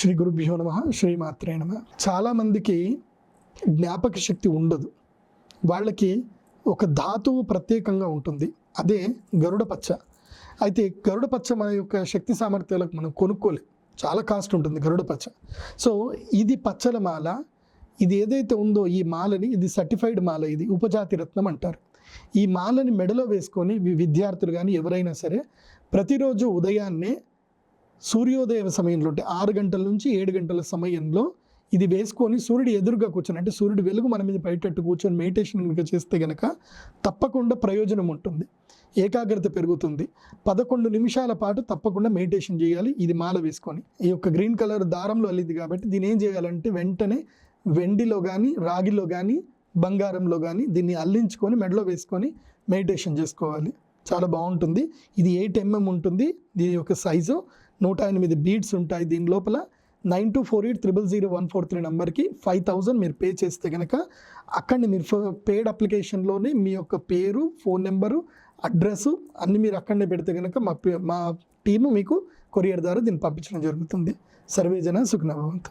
శ్రీ గురుభ్యో నమ శ్రీమాత్రే నమ. చాలామందికి జ్ఞాపక శక్తి ఉండదు. వాళ్ళకి ఒక ధాతువు ప్రత్యేకంగా ఉంటుంది. అదే గరుడ పచ్చ. అయితే గరుడ పచ్చ మన యొక్క శక్తి సామర్థ్యాలకు మనం కొనుక్కోలేం. చాలా కాస్ట్ ఉంటుంది గరుడ పచ్చ. సో ఇది పచ్చల మాల. ఇది ఏదైతే ఉందో ఈ మాలని ఇది సర్టిఫైడ్ మాల ఇది ఉపజాతి రత్నం అంటారు. ఈ మాలని మెడలో వేసుకొని విద్యార్థులు కానీ ఎవరైనా సరే ప్రతిరోజు ఉదయాన్నే సూర్యోదయ సమయంలో అంటే ఆరు గంటల నుంచి ఏడు గంటల సమయంలో ఇది వేసుకొని సూర్యుడు ఎదురుగా కూర్చొని అంటే సూర్యుడు వెలుగు మన మీద పడేటట్టు కూర్చొని మెడిటేషన్ కనుక చేస్తే గనక తప్పకుండా ప్రయోజనం ఉంటుంది. ఏకాగ్రత పెరుగుతుంది. పదకొండు నిమిషాల పాటు తప్పకుండా మెడిటేషన్ చేయాలి. ఇది మాల వేసుకొని. ఈ యొక్క గ్రీన్ కలర్ దారంలో అల్లింది కాబట్టి దీని ఏం చేయాలంటే వెంటనే వెండిలో కానీ రాగిలో కానీ బంగారంలో కానీ దీన్ని అల్లించుకొని మెడలో వేసుకొని మెడిటేషన్ చేసుకోవాలి. చాలా బాగుంటుంది. ఇది ఎయిట్ ఎంఎం ఉంటుంది. దీని యొక్క సైజు నూట ఎనిమిది బీడ్స్ ఉంటాయి దీని లోపల. Nine two four eight triple zero one four three నెంబర్కి ఫైవ్ థౌజండ్ మీరు పే చేస్తే కనుక అక్కడిని మీరు పేడ్ అప్లికేషన్లోనే మీ యొక్క పేరు ఫోన్ నెంబరు అడ్రస్ అన్ని మీరు అక్కడనే పెడితే కనుక మా మా టీము మీకు కొరియర్ ద్వారా దీన్ని పంపించడం జరుగుతుంది. సర్వేజన సుఖనభవంతు